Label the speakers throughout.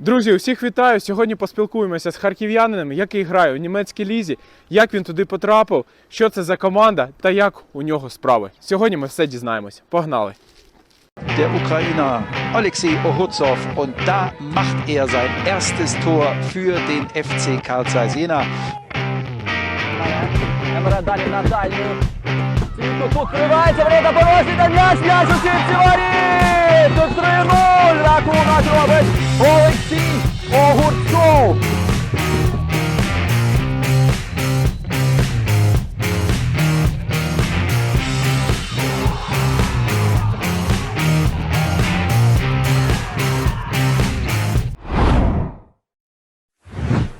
Speaker 1: Друзі, усіх вітаю! Сьогодні поспілкуємося з харків'янином, який грає у німецькій лізі, як він туди потрапив, що це за команда та як у нього справи. Сьогодні ми все дізнаємося. Погнали!
Speaker 2: der Ukrainer Alexei Ohutsov und da macht er sein erstes Tor für den FC Karl Zeiss Jena.
Speaker 3: Далі на дальню. Світу тут порожній та м'яч, м'яч у сітці воріт! Тут 3-0, рахунок робить Олексій Огурцов.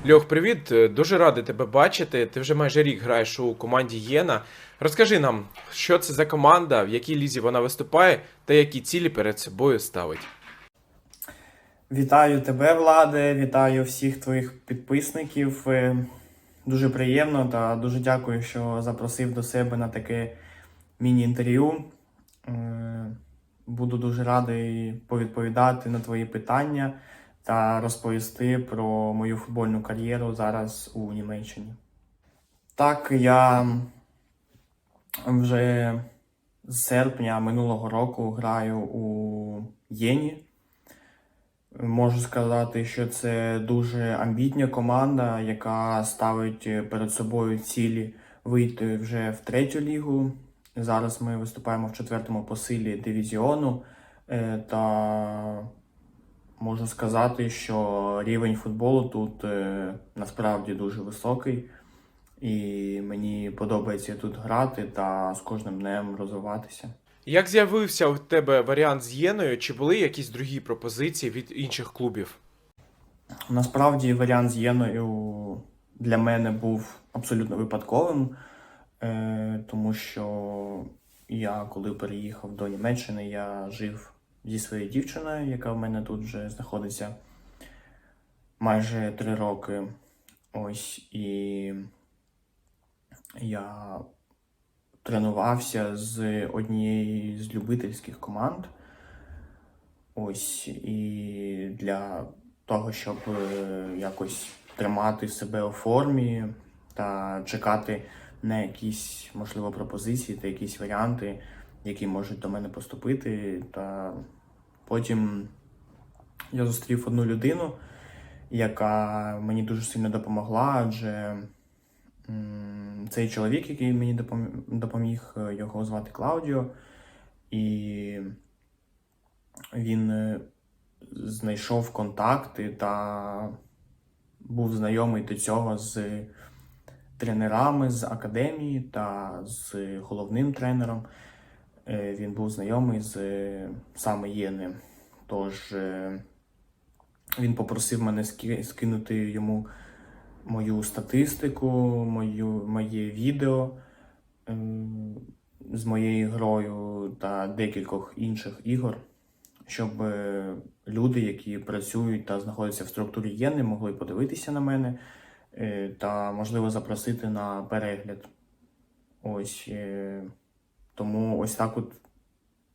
Speaker 1: Льох, привіт! Е, Дуже радий тебе бачити. Ти вже майже рік граєш у команді Єна. Розкажи нам, що це за команда, в якій лізі вона виступає та які цілі перед собою ставить.
Speaker 4: Вітаю тебе, Владе, вітаю всіх твоїх підписників. Е, Дуже приємно та дуже дякую, що запросив до себе на таке міні-інтерв'ю. Е, Буду дуже радий повідповідати на твої питання та розповісти про мою футбольну кар'єру зараз у Німеччині. Так, я вже з серпня минулого року граю у Єні. Можу сказати, що це дуже амбітна команда, яка ставить перед собою цілі вийти вже в третю лігу. Зараз ми виступаємо в четвертому посилі дивізіону. Е, Та можу сказати, що рівень футболу тут е, насправді дуже високий. І мені подобається тут грати та з кожним днем розвиватися.
Speaker 1: Як з'явився у тебе варіант з Єною, чи були якісь другі пропозиції від інших клубів?
Speaker 4: Насправді варіант з Єною для мене був абсолютно випадковим, е, тому що я, коли переїхав до Німеччини, я жив зі своєю дівчиною, яка в мене тут вже знаходиться майже три роки. Ось і я тренувався з однієї з любительських команд. Ось і для того, щоб е, якось тримати себе у формі та чекати на якісь, можливо, пропозиції та якісь варіанти, які можуть до мене поступити. Та потім я зустрів одну людину, яка мені дуже сильно допомогла, адже цей чоловік, який мені допоміг, е, його звати Клаудіо, і він е, знайшов контакти та був знайомий до цього з тренерами з академії та з головним тренером. Е, Він був знайомий з саме Єни. Тож він попросив мене скинути йому мою статистику, мою, моє відео ем, з моєю грою та декількох інших ігор, щоб е, люди, які працюють та знаходяться в структурі єни, могли подивитися на мене е, та, можливо, запросити на перегляд. Ось е, тому ось так от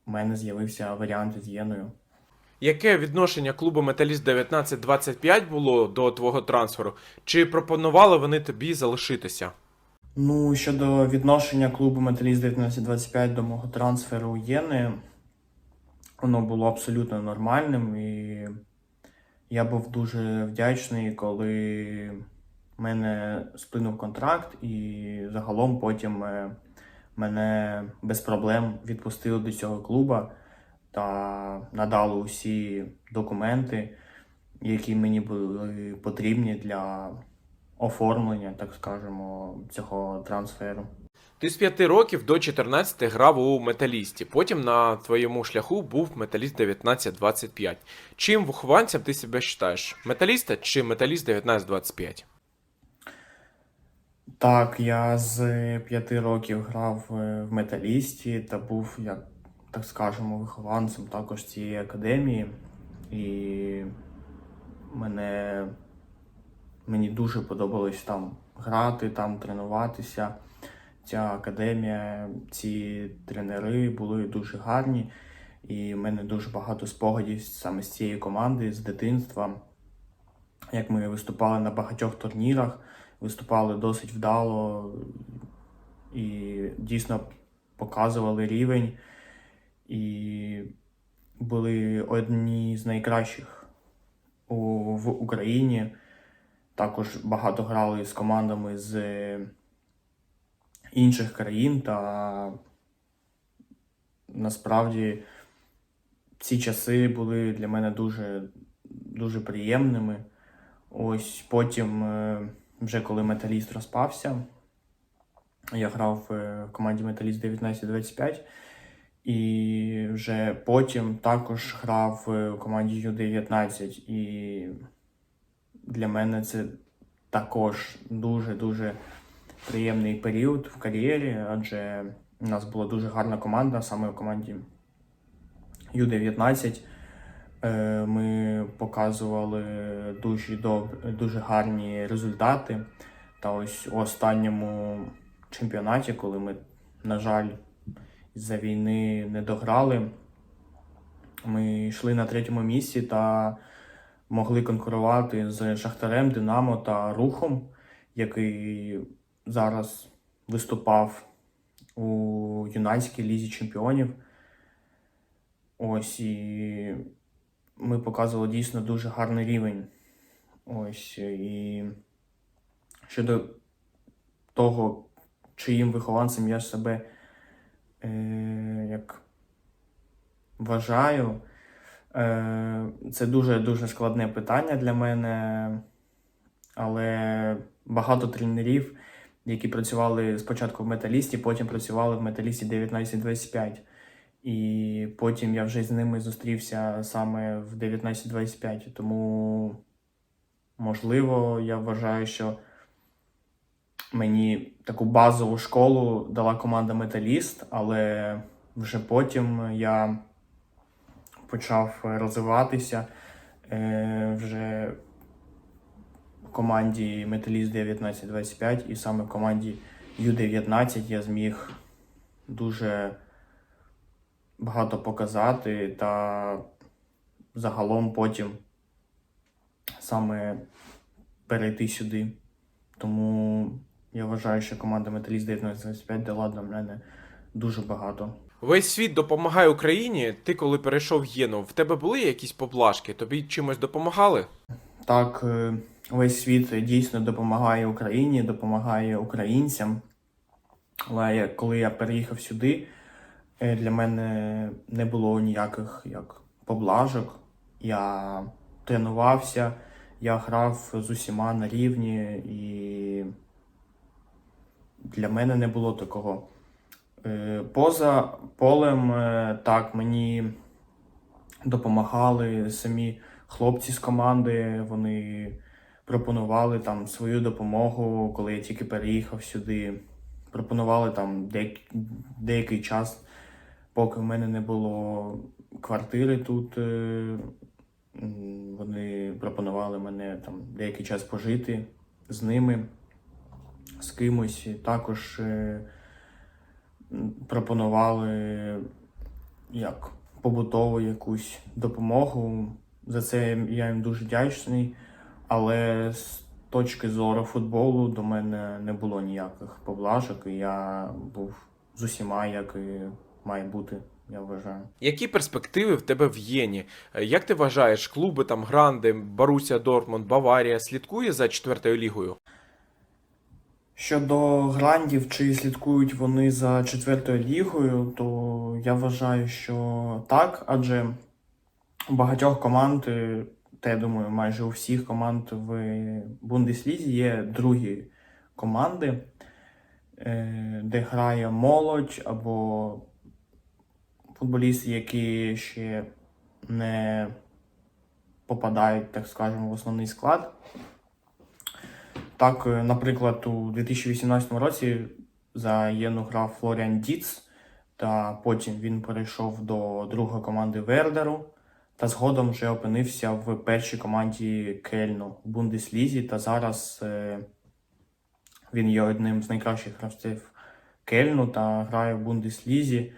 Speaker 4: у мене з'явився варіант з єною.
Speaker 1: Яке відношення клубу Металіст 1925 було до твого трансферу? Чи пропонували вони тобі залишитися?
Speaker 4: Ну, щодо відношення клубу Металіст 1925 до мого трансферу у Єни, воно було абсолютно нормальним, і я був дуже вдячний, коли мене сплинув контракт, і загалом потім е, мене без проблем відпустили до цього клуба та надали усі документи, які мені були потрібні для оформлення, так скажемо, цього трансферу.
Speaker 1: Ти з 5 років до 14 грав у металісті. Потім на твоєму шляху був металіст 1925. Чим вихованцем ти себе вважаєш? Металіста чи металіст 1925?
Speaker 4: Так, я з п'яти років грав е, в металісті та був, як так скажемо, вихованцем також цієї академії. І мене, мені дуже подобалось там грати, там тренуватися. Ця академія, ці тренери були дуже гарні. І в мене дуже багато спогадів саме з цієї команди з дитинства. як ми виступали на багатьох турнірах, виступали досить вдало і дійсно показували рівень. І були одні з найкращих у, в Україні. Також багато грали з командами з інших країн, та насправді ці часи були для мене дуже, дуже приємними. Ось потім, е, вже коли металіст розпався, я грав е, в команді Металіст 1925. І вже потім також грав е, у команді Ю-19. І для мене це також дуже-дуже приємний період в кар'єрі, адже у нас була дуже гарна команда саме в команді Ю-19. Е, Ми показували дуже, доб... дуже гарні результати. Та ось у останньому чемпіонаті, коли ми, на жаль, з-за війни не дограли, ми йшли на третьому місці та могли конкурувати з Шахтарем, Динамо та Рухом, який зараз виступав у юнацькій лізі чемпіонів. Ось і ми показували дійсно дуже гарний рівень. Ось і щодо того, чиїм вихованцем я себе е, як вважаю, е, це дуже-дуже складне питання для мене, але багато тренерів, які працювали спочатку в металісті, потім працювали в металісті 1925. І потім я вже з ними зустрівся саме в 1925. Тому, можливо, я вважаю, що мені таку базову школу дала команда Металіст, але вже потім я почав розвиватися е, вже в команді Металіст 1925, і саме в команді Ю-19 я зміг дуже багато показати та загалом потім саме перейти сюди. Тому я вважаю, що команда Металіст 1925 дала для мене дуже багато.
Speaker 1: Весь світ допомагає Україні. Ти коли перейшов Єну, в тебе були якісь поблажки? Тобі чимось допомагали?
Speaker 4: Так, е, весь світ дійсно допомагає Україні, допомагає українцям. Але коли я переїхав сюди, е, для мене не було ніяких як поблажок. Я тренувався, я грав з усіма на рівні, і для мене не було такого. Е, Поза полем, е, так, мені допомагали самі хлопці з команди, вони пропонували там свою допомогу, коли я тільки переїхав сюди. Пропонували там деяк- деякий час, поки в мене не було квартири тут. е, Вони пропонували мене там деякий час пожити з ними, з кимось. Також е, пропонували як побутову якусь допомогу. За це я їм дуже вдячний. Але з точки зору футболу до мене не було ніяких поблажок, і я був з усіма, як і має бути, я вважаю.
Speaker 1: Які перспективи в тебе в Єні? Е, Як ти вважаєш, клуби там Гранди, Баруся Дортмунд, Баварія слідкує за четвертою лігою?
Speaker 4: Щодо грандів, чи слідкують вони за четвертою лігою, то я вважаю, що так, адже у багатьох команд, е, та я думаю, майже у всіх команд в Бундеслізі є другі команди, е, де грає молодь або футболісти, які ще не попадають, так скажемо, в основний склад. Так, е, наприклад, у 2018 році за Єну грав Флоріан Діц, та потім він перейшов до другої команди Вердеру, та згодом вже опинився в першій команді Кельну в Бундеслізі. Та зараз е, він є одним з найкращих гравців Кельну та грає в Бундеслізі.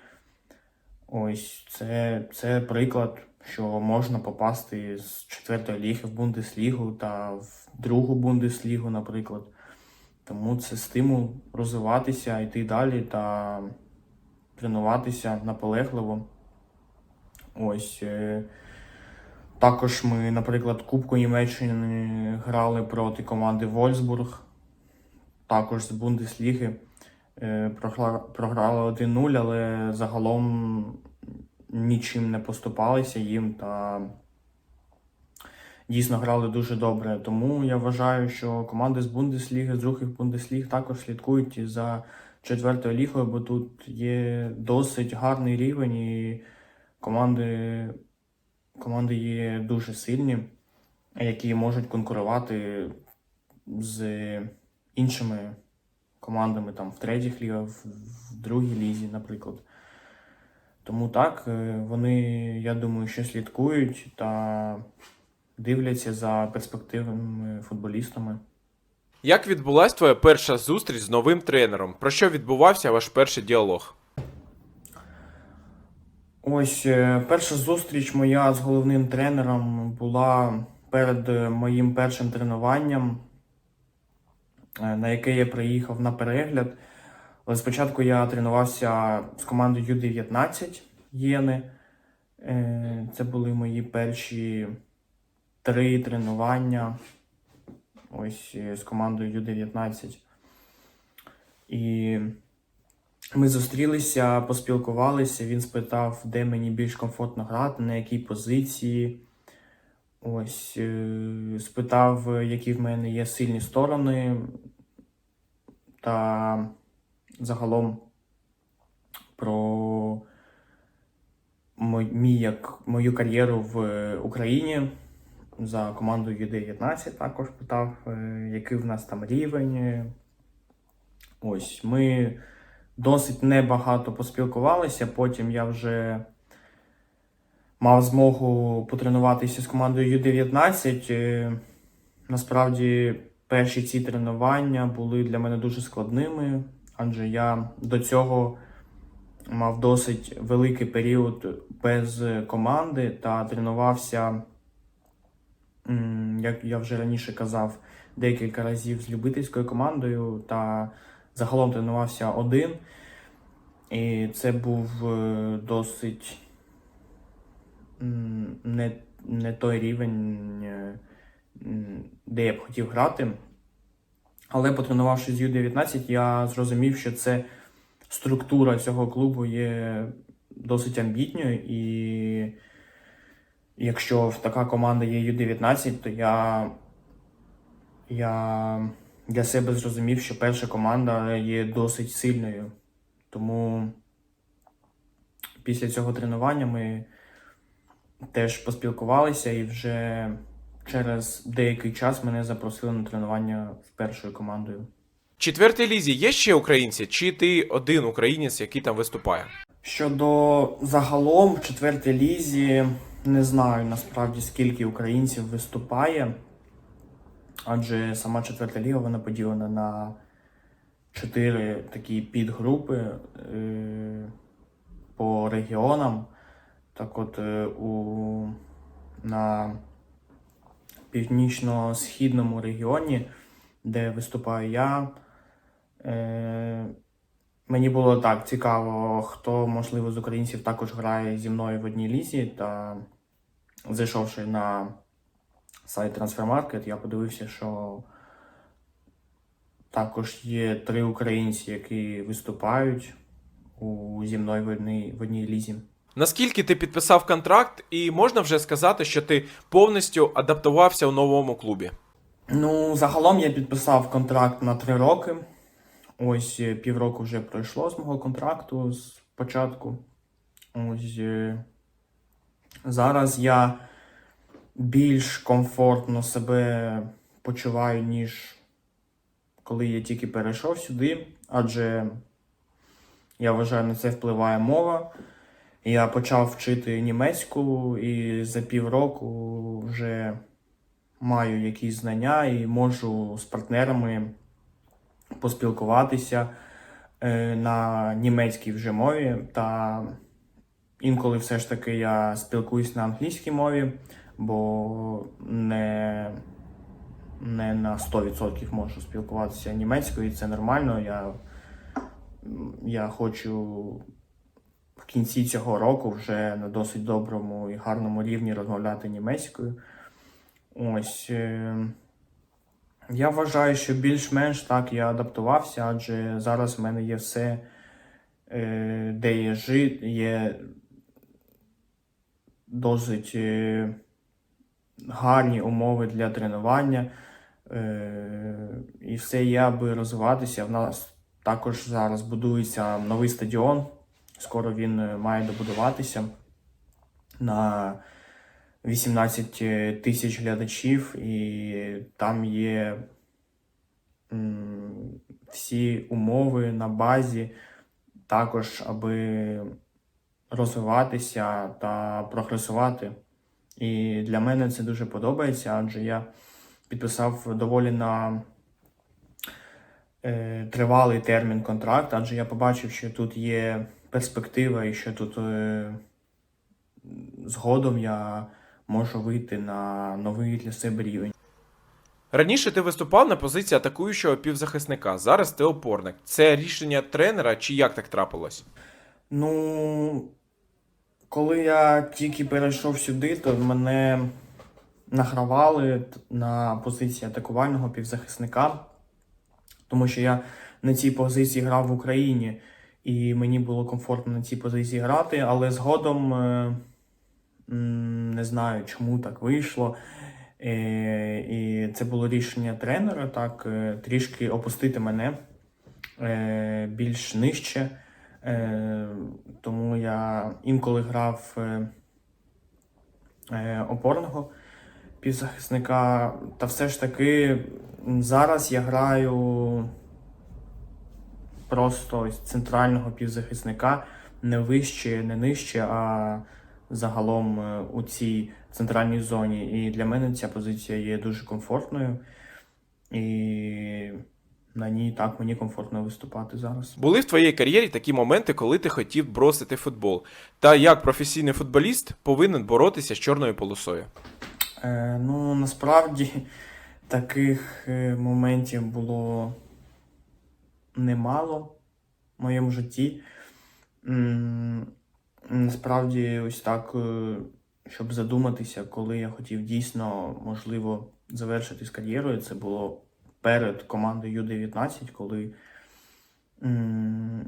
Speaker 4: Ось це, це приклад, що можна попасти з четвертої ліги в Бундеслігу та в другу Бундеслігу, наприклад. Тому це стимул розвиватися, йти далі та тренуватися наполегливо. Ось. е, Також ми, наприклад, Кубку Німеччини грали проти команди Вольсбург, також з Бундесліги. Е, Програли 1-0, але загалом нічим не поступалися їм та дійсно грали дуже добре. Тому я вважаю, що команди з Бундесліги, з других Бундесліг також слідкують за четвертою лігою, бо тут є досить гарний рівень і команди, команди є дуже сильні, які можуть конкурувати з іншими командами там в третіх лігах, в, другій лізі, наприклад. Тому так, е, вони, я думаю, що слідкують та дивляться за перспективними футболістами.
Speaker 1: Як відбулась твоя перша зустріч з новим тренером? Про що відбувався ваш перший діалог?
Speaker 4: Ось е, перша зустріч моя з головним тренером була перед е, моїм першим тренуванням, на яке я приїхав на перегляд. Але спочатку я тренувався з командою Ю-19 Єни. Е, Це були мої перші три тренування ось е, з командою Ю-19. І ми зустрілися, поспілкувалися. Він спитав, де мені більш комфортно грати, на якій позиції. Ось е, спитав, які в мене є сильні сторони. Та загалом про мій, як, мою кар'єру в Україні за командою Ю-19 також питав, е, який в нас там рівень. Ось ми досить небагато поспілкувалися. Потім я вже мав змогу потренуватися з командою Ю-19. Е, Насправді, перші ці тренування були для мене дуже складними, адже я до цього мав досить великий період без команди та тренувався, як я вже раніше казав, декілька разів з любительською командою та загалом тренувався один. І це був е, досить не, не той рівень, е, де я б хотів грати. Але потренувавшись з Ю-19, я зрозумів, що це структура цього клубу є досить амбітною. І якщо така команда є Ю-19, то я, я для себе зрозумів, що перша команда є досить сильною. Тому після цього тренування ми теж поспілкувалися і вже через деякий час мене запросили на тренування з першою командою.
Speaker 1: В четвертій лізі є ще українці, чи ти один українець, який там виступає?
Speaker 4: Щодо загалом в четвертій лізі, не знаю насправді скільки українців виступає, адже сама четверта ліга вона поділена на чотири такі підгрупи е, по регіонам. Так от е, у, на північно-східному регіоні, де виступаю я, е, Мені було так цікаво, хто, можливо, з українців також грає зі мною в одній лізі. Та зайшовши на сайт Transfermarket, я подивився, що також є три українці, які виступають у, зі мною в одній, в одній лізі.
Speaker 1: Наскільки ти підписав контракт, і можна вже сказати, що ти повністю адаптувався у новому клубі?
Speaker 4: Ну, загалом я підписав контракт на три роки. Ось е, півроку вже пройшло з мого контракту з початку. Ось е, зараз я більш комфортно себе почуваю, ніж коли я тільки перейшов сюди, адже я вважаю, на це впливає мова. Я почав вчити німецьку і за півроку вже маю якісь знання і можу з партнерами поспілкуватися е, на німецькій вже мові та інколи все ж таки я спілкуюсь на англійській мові, бо не, не на 100% можу спілкуватися німецькою, і це нормально. Я, я хочу кінці цього року вже на досить доброму і гарному рівні розмовляти німецькою. Ось. е, Я вважаю, що більш-менш так я адаптувався, адже зараз в мене є все, е, де є жит, є досить е, гарні умови для тренування. І все є, аби розвиватися. В нас також зараз будується новий стадіон. Скоро він е, має добудуватися на 18 тисяч глядачів, і там є всі умови на базі, також аби розвиватися та прогресувати. І для мене це дуже подобається, адже я підписав доволі на е, тривалий термін контракт, адже я побачив, що тут є перспектива і що тут е, згодом я можу вийти на новий для себе рівень.
Speaker 1: Раніше ти виступав на позиції атакуючого півзахисника, зараз ти опорник. Це рішення тренера чи як так трапилось?
Speaker 4: Ну, коли я тільки перейшов сюди, то мене награвали на позиції атакувального півзахисника, тому що я на цій позиції грав в Україні, і мені було комфортно на цій позиції грати, але згодом е, не знаю, чому так вийшло. Е, І це було рішення тренера, так, е, трішки опустити мене більш нижче. Тому я інколи грав опорного півзахисника. Та все ж таки зараз я граю просто ось центрального півзахисника, не вище, не нижче, а загалом е, у цій центральній зоні. І для мене ця позиція є дуже комфортною. І на ній так мені комфортно виступати зараз.
Speaker 1: Були в твоїй кар'єрі такі моменти, коли ти хотів бросити футбол. Та як професійний футболіст повинен боротися з чорною полосою.
Speaker 4: Е, ну, насправді таких е, моментів було немало в моєму житті. Насправді, ось так, е, щоб задуматися, коли я хотів дійсно, можливо, завершити з кар'єрою, це було перед командою Ю-19, коли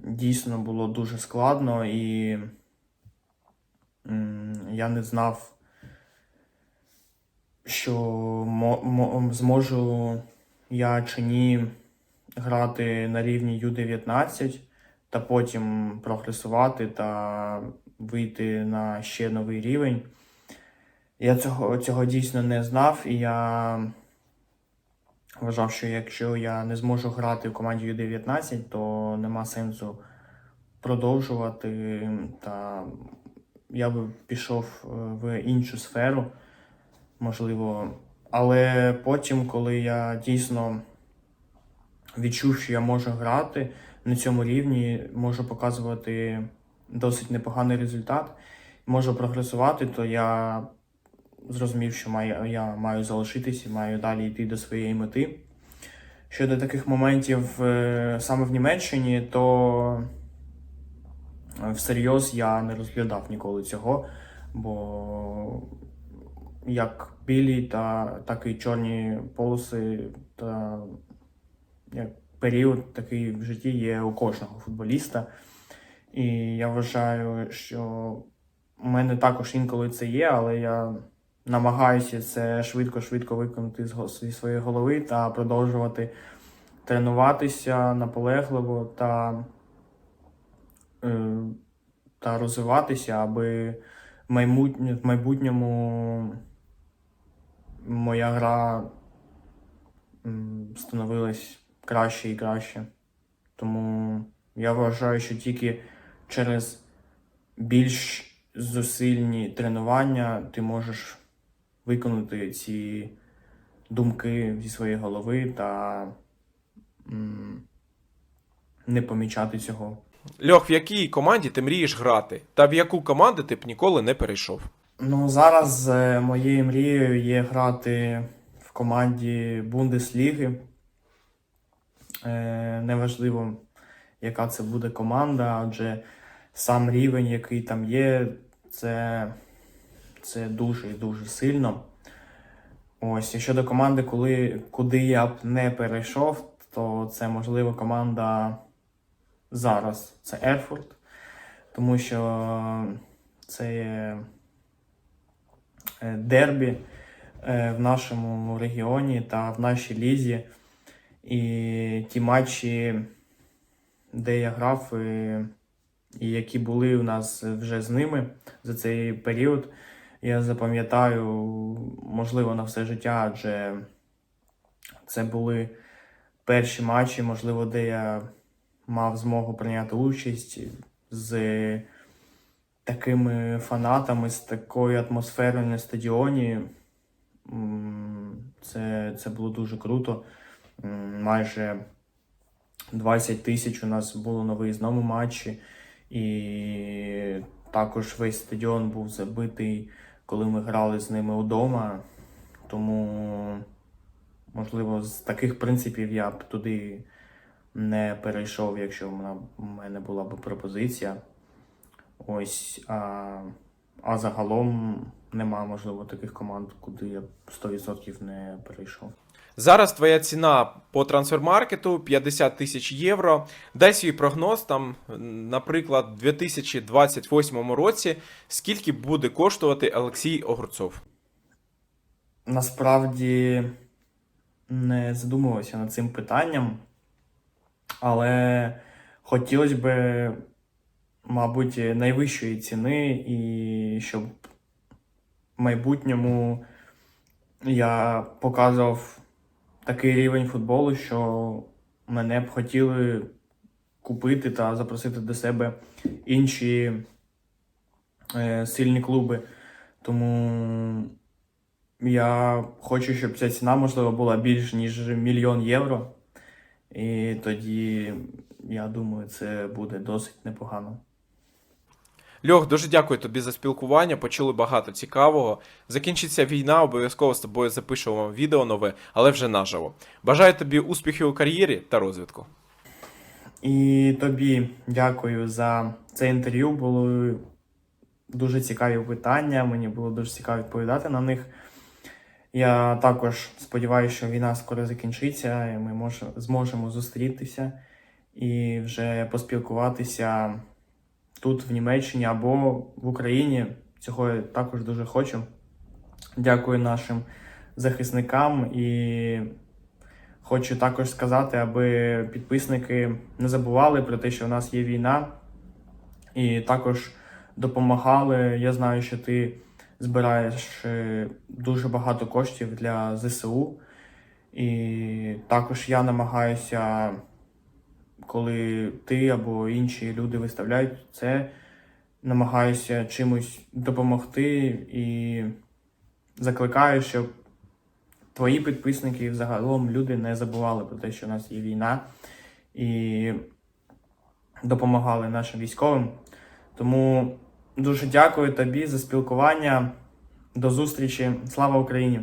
Speaker 4: дійсно було дуже складно і я не знав що мо- мо- зможу я чи ні грати на рівні Ю-19 та потім прогресувати та вийти на ще новий рівень. Я цього, цього дійсно не знав, і я вважав, що якщо я не зможу грати в команді Ю-19, то нема сенсу продовжувати, та я би пішов е, в іншу сферу можливо. Але потім, коли я дійсно відчув, що я можу грати на цьому рівні, можу показувати досить непоганий результат, можу прогресувати, то я зрозумів, що маю, я маю залишитись і маю далі йти до своєї мети. Щодо таких моментів е, саме в Німеччині, то е, всерйоз я не розглядав ніколи цього, бо як білі, та, так і чорні полоси, та період такий в житті є у кожного футболіста. І я вважаю, що у мене також інколи це є, але я намагаюся це швидко-швидко виконати зі своєї голови та продовжувати тренуватися наполегливо та, е, та розвиватися, аби в майбутньому моя гра становилась краще і краще. Тому я вважаю, що тільки через більш зусильні тренування ти можеш виконати ці думки зі своєї голови та не помічати цього.
Speaker 1: Льох, в якій команді ти мрієш грати? Та в яку команду ти б ніколи не перейшов?
Speaker 4: Ну, зараз е, моєю мрією є грати в команді Бундесліги. Е, неважливо, яка це буде команда, адже сам рівень, який там є, це, це дуже і дуже сильно. Ось, і щодо команди, коли, куди я б не перейшов, то це можливо команда зараз. Це Ерфурт, тому що це є е, дербі е, в нашому регіоні та в нашій лізі. І ті матчі, де я грав, і, і які були у нас вже з ними за цей період, я запам'ятаю, можливо, на все життя, адже це були перші матчі, можливо, де я мав змогу прийняти участь з такими фанатами, з такою атмосферою на стадіоні. Це, це було дуже круто. Майже 20 тисяч у нас було на виїзному матчі, і також весь стадіон був забитий, коли ми грали з ними вдома. Тому, можливо, з таких принципів я б туди не перейшов, якщо в мене- була б пропозиція. Ось, а, а загалом нема, можливо, таких команд, куди я 100% не перейшов.
Speaker 1: Зараз твоя ціна по трансфермаркету 50 тисяч євро. Дай свій прогноз там, наприклад, в 2028 році, скільки буде коштувати Олексій Огурцов.
Speaker 4: Насправді не задумувався над цим питанням, але хотілося б, мабуть, найвищої ціни, і щоб в майбутньому я показував такий рівень футболу, що мене б хотіли купити та запросити до себе інші е, сильні клуби. Тому я хочу, щоб ця ціна, можливо, була більш ніж мільйон євро. І тоді, я думаю, це буде досить непогано.
Speaker 1: Льох, дуже дякую тобі за спілкування. Почули багато цікавого. Закінчиться війна, обов'язково з тобою запишемо відео нове, але вже наживо. Бажаю тобі успіхів у кар'єрі та розвитку.
Speaker 4: І тобі дякую за це інтерв'ю. Були дуже цікаві питання. Мені було дуже цікаво відповідати на них. Я також сподіваюся, що війна скоро закінчиться, і ми мож, зможемо зустрітися і вже поспілкуватися тут, в Німеччині або в Україні. Цього я також дуже хочу. Дякую нашим захисникам і Хочу також сказати, аби підписники не забували про те, що в нас є війна, і також допомагали. Я знаю, що ти збираєш е, дуже багато коштів для ЗСУ. І також я намагаюся, коли ти або інші люди виставляють це, намагаюся чимось допомогти і закликаю, щоб твої підписники і взагалом люди не забували про те, що в нас є війна, і допомагали нашим військовим. Тому дуже дякую тобі за спілкування. До зустрічі. Слава Україні!